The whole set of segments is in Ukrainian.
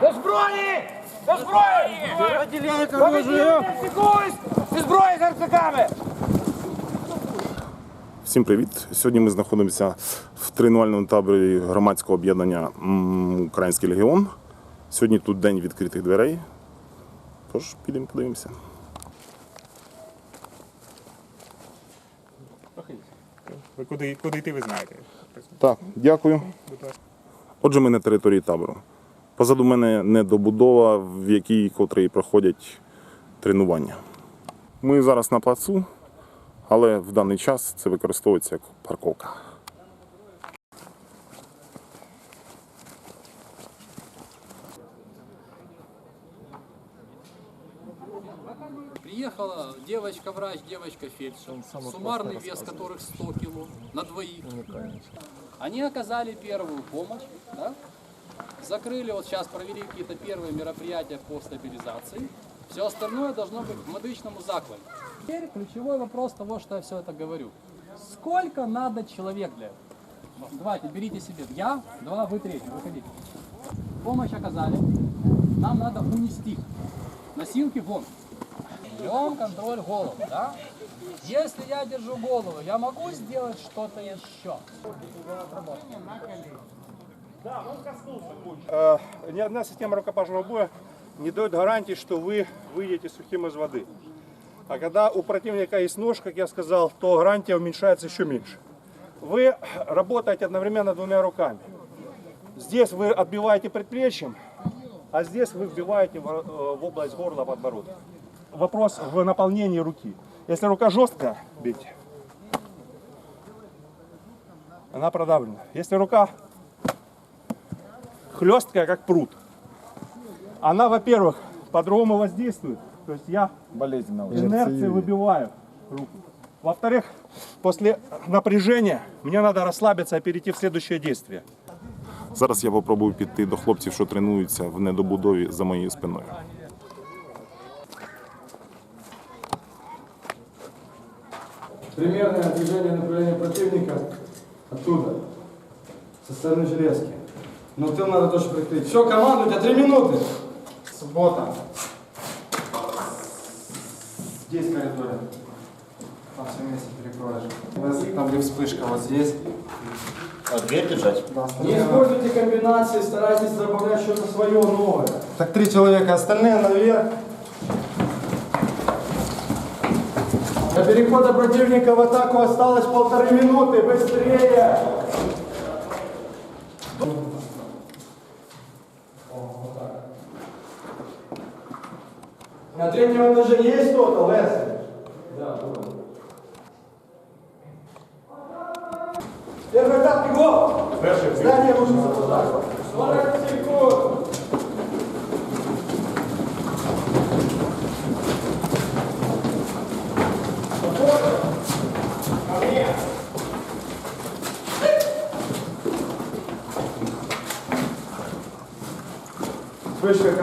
До зброї! До зброї! Фікуюсь! Зі зброї з арциками! Всім привіт! Сьогодні ми знаходимося в тренувальному таборі громадського об'єднання Український легіон. Сьогодні тут день відкритих дверей. Тож підемо подивимося. Ви куди, куди йти, ви знаєте. Так, дякую. Отже, ми на території табору. Позаду мене недобудова, в якій котрій проходять тренування. Ми зараз на плацу, але в даний час це використовується як парковка. Приехала девочка-врач, девочка-фельдшер, суммарный вес которых 100 кило на двоих. Они оказали первую помощь, да? закрыли, вот сейчас провели какие-то первые мероприятия по стабилизации. Все остальное должно быть к медичному закладу. Теперь ключевой вопрос того, что я все это говорю. Сколько надо человек для этого? Давайте, берите себе. Я, два, вы третий, выходите. Помощь оказали. Нам надо унести. Носилки вон. Берем контроль головы, да? Если я держу голову, я могу сделать что-то еще? Э, ни одна система рукопашного боя не дает гарантии, что вы выйдете сухим из воды. А когда у противника есть нож, как я сказал, то гарантия уменьшается еще меньше. Вы работаете одновременно двумя руками. Здесь вы отбиваете предплечьем, а здесь вы вбиваете в, э, область горла подбородка Вопрос в наполнении руки. Если рука жесткая, бейте. Она продавлена. Если рука хлесткая, как пруд. Она, во-первых, по-другому воздействует. То есть я инерцией выбиваю руку. Во-вторых, после напряжения мне надо расслабиться и перейти в следующее действие. Зараз я попробую піти до хлопців, що тренуються в недобудові за моєю спиною. Примерное движение направления противника оттуда, со стороны железки. Но тыл надо тоже прикрыть. Все, команда, у тебя три минуты. Суббота. Здесь коридоре. Там все вместе перекроешь. У нас Там где вспышка вот здесь. Не используйте комбинации, старайтесь добавлять что-то свое новое. Так три человека, остальные наверх. До перехода противника в атаку осталось полторы минуты. Быстрее! На третьем этаже есть кто-то, Лесли? Да, Первый этап бегом! Здание рушится вот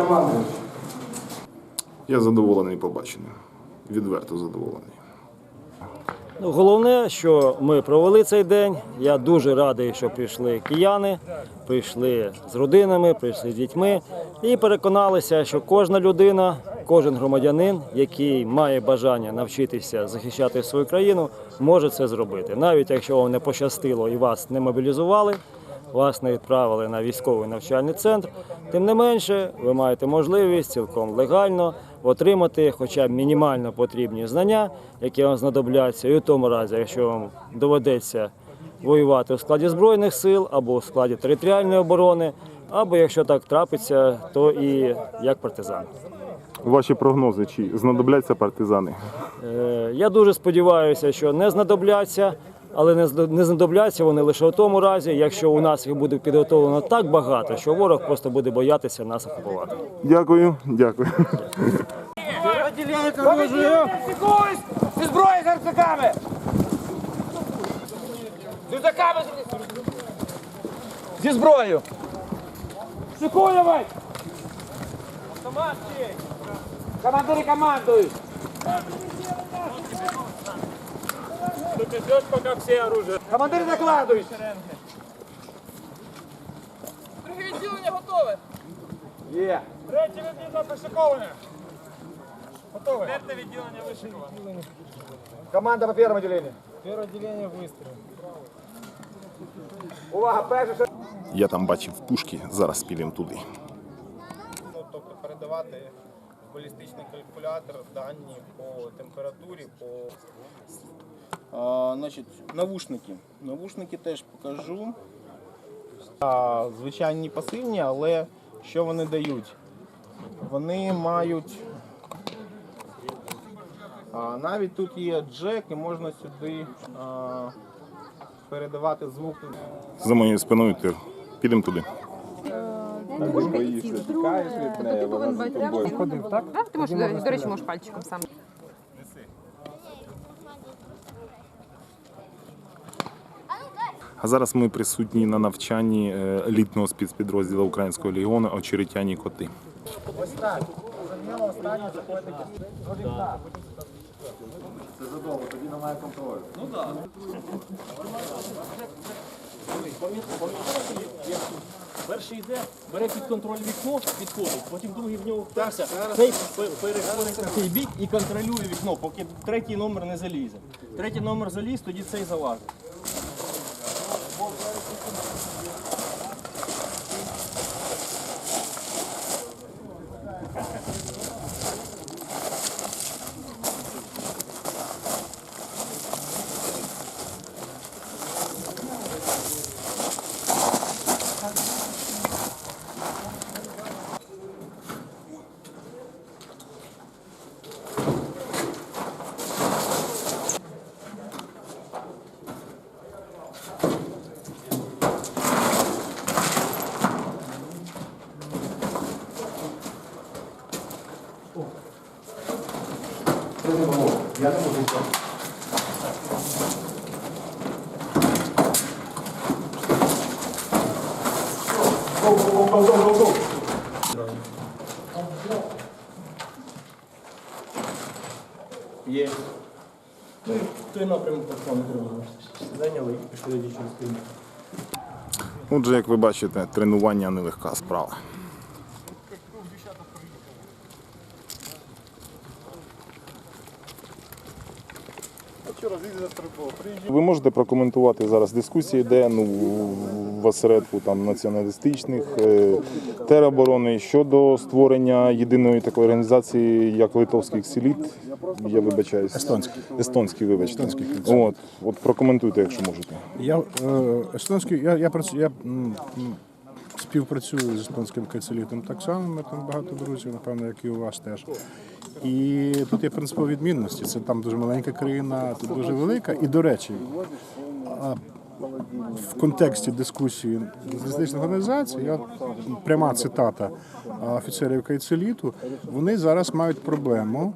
Вышка. Я задоволений побаченим. Відверто задоволений. Ну, Головне, що ми провели цей день. Я дуже радий, що прийшли кияни, прийшли з родинами, прийшли з дітьми і переконалися, що кожна людина, кожен громадянин, який має бажання навчитися захищати свою країну, може це зробити. Навіть якщо вам не пощастило і вас не мобілізували, вас не відправили на військовий навчальний центр. Тим не менше, ви маєте можливість цілком легально отримати хоча б мінімально потрібні знання, які вам знадобляться, і у тому разі, якщо вам доведеться воювати у складі збройних сил або у складі територіальної оборони, або якщо так трапиться, то і як партизан. Ваші прогнози, чи знадобляться партизани? Е, Я дуже сподіваюся, що не знадобляться, але не знадобляться вони лише у тому разі, якщо у нас їх буде підготовлено так багато, що ворог просто буде боятися нас окупувати. Дякую, дякую. Зі зброї з арциками! З рюкзаками! Зі зброєю! Шикуєвай! Командири командують! Командир закладуй! Друге відділення готове. Є. Третє відділення пришиковане. Готове. Третє відділення вишиковане. Команда по першому відділенню. Перше відділення вистріл. Увага, перше. Я там бачив пушки, зараз підемо туди. Ну, тобто передавати в балістичний калькулятор дані по температурі, по а, значить, навушники. Навушники теж покажу. А, звичайні пасивні, але що вони дають? Вони мають. А, навіть тут є джек і можна сюди а, передавати звук. За моєю спиною ти. Підемо туди. Ти повинен бачити. Ходив, так? Так, ти можеш, до речі, можеш пальчиком сам. А зараз ми присутні на навчанні е, елітного спецпідрозділу Українського легіону очеретяні коти. Це задовго, тоді не має контролю. Перший йде, бере під контроль вікно, підходить, потім другий в нього вперся, цей переходить на цей бік і контролює вікно, поки третій номер не залізе. Третій номер заліз, тоді цей залазить. Є. Ну і той напрямок так само треба. Зайняли і пішли тим. Отже, як ви бачите, тренування нелегка справа. Ви можете прокоментувати зараз дискусії, де ну в осередку там націоналістичних е, тероборони щодо створення єдиної такої організації, як литовських селіт. Я вибачаюсь. Естонський. Естонський, вибачте. От, от прокоментуйте, якщо можете. Я е, естонський, я, я працюю, я співпрацюю з естонським кацелітом так само. Ми там багато друзів, напевно, як і у вас теж. І тут є принципові відмінності. Це там дуже маленька країна, тут дуже велика. І до речі, в контексті дискусії залізничних організацій, я пряма цитата офіцерів кайцеліту, вони зараз мають проблему,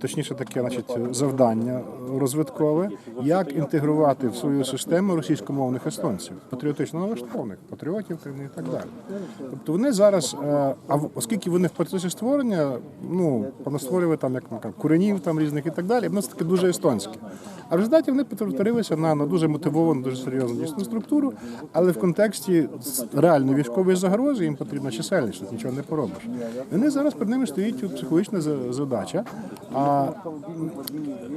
точніше таке, значить, завдання розвиткове, як інтегрувати в свою систему російськомовних естонців, патріотично налаштованих, патріотів і так далі. Тобто вони зараз, а оскільки вони в процесі створення, ну понастворювали там як куренів там різних і так далі, воно це таке дуже естонське. А в результаті вони перетворилися на, на дуже мотивовану, дуже серйозну дійсну структуру, але в контексті реальної військової загрози їм потрібна чисельність, тут нічого не поробиш. Вони зараз перед ними стоїть психологічна задача. А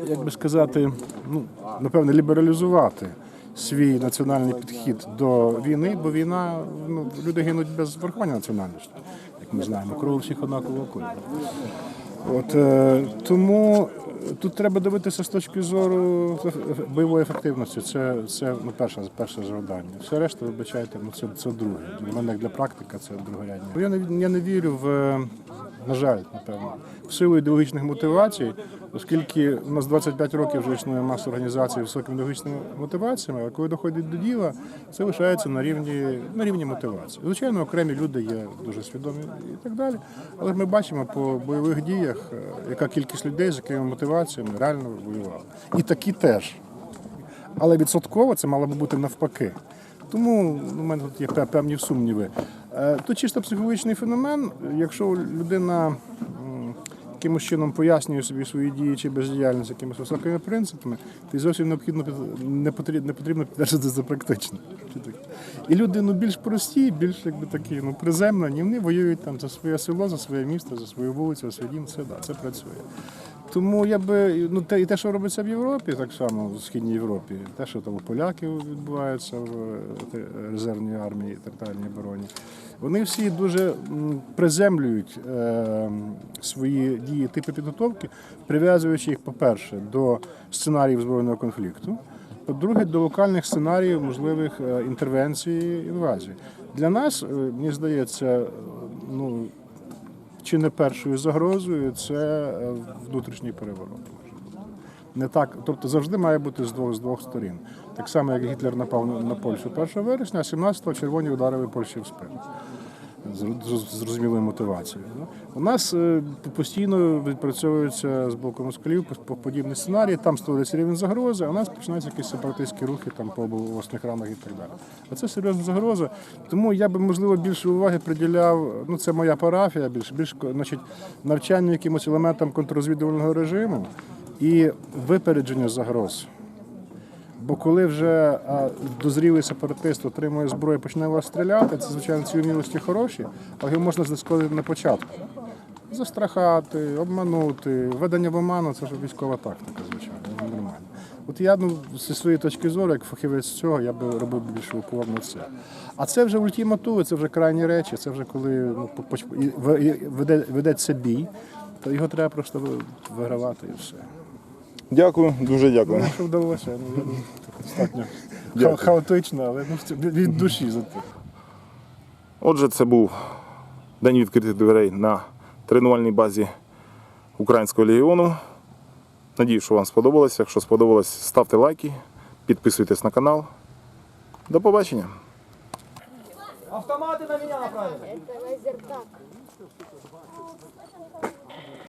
як би сказати, ну напевне, лібералізувати свій національний підхід до війни, бо війна ну люди гинуть без врахування національності, як ми знаємо, кров всіх однакового кольору. От е, тому тут треба дивитися з точки зору бойової ефективності. Це, це ну, перше, перше завдання. Все решта, вибачайте, ну це, це друге. Для мене як для практика це другорядне. Я не, я не вірю в, е, на жаль, напевно, в силу ідеологічних мотивацій, оскільки у нас 25 років вже існує маса організацій з високими ідеологічними мотиваціями, а коли доходить до діла, це лишається на рівні, на рівні мотивації. Звичайно, окремі люди є дуже свідомі і так далі. Але ми бачимо по бойових діях, е, яка кількість людей, з якими мотиваціями реально воювали. І такі теж. Але відсотково це мало би бути навпаки. Тому у мене тут є певні сумніви. Е, Тут чисто психологічний феномен. Якщо людина якимось чином пояснює собі свої дії чи бездіяльність якимись високими принципами, то й зовсім необхідно не потрібно, не потрібно підтверджувати за практично. І люди ну, більш прості, більш якби такі ну, приземлені, вони воюють там за своє село, за своє місто, за свою вулицю, за свій дім, це, да, це працює. Тому я би ну те і те, що робиться в Європі, так само в східній Європі, те, що там у поляків відбувається в резервній армії, територіальній обороні, вони всі дуже приземлюють е, свої дії типи підготовки, прив'язуючи їх, по-перше, до сценаріїв збройного конфлікту. По-друге, до локальних сценаріїв можливих е, інтервенцій інвазії. Для нас, е, мені здається, ну чи не першою загрозою це е, внутрішній переворот. Не так, тобто завжди має бути з двох з двох сторін. Так само, як Гітлер напав на- Польщу 1 вересня, а 17-го червоні ударили Польщі в спину. З зрозумілою мотивацією. У нас е, постійно відпрацьовується з боку москалів по- по- подібний сценарій, там створюється рівень загрози, а у нас починаються якісь сепаратистські рухи там по обласних ранах і так далі. А це серйозна загроза. Тому я би можливо більше уваги приділяв. Ну це моя парафія, більш більш значить, навчанню якимось елементам контррозвідувального режиму і випередження загроз. Бо коли вже дозрілий сепаратист отримує зброю і почне вас стріляти, це звичайно ці вмілості хороші, але його можна знешкодити на початку. Застрахати, обманути, введення в оману це ж військова тактика, звичайно, нормально. От я ну, зі своєї точки зору, як фахівець цього, я би робив більше упор на це. А це вже ультиматуви, це вже крайні речі, це вже коли ну, ведеться бій, то його треба просто вигравати і все. Дякую, дуже дякую. Ну, що вдалося, ну, я достатньо Дякую. хаотично, але ну, від душі за те. Отже, це був день відкритих дверей на тренувальній базі Українського легіону. Надію, що вам сподобалося. Якщо сподобалось, ставте лайки, підписуйтесь на канал. До побачення! Автомати на меня направили. Это лазертак.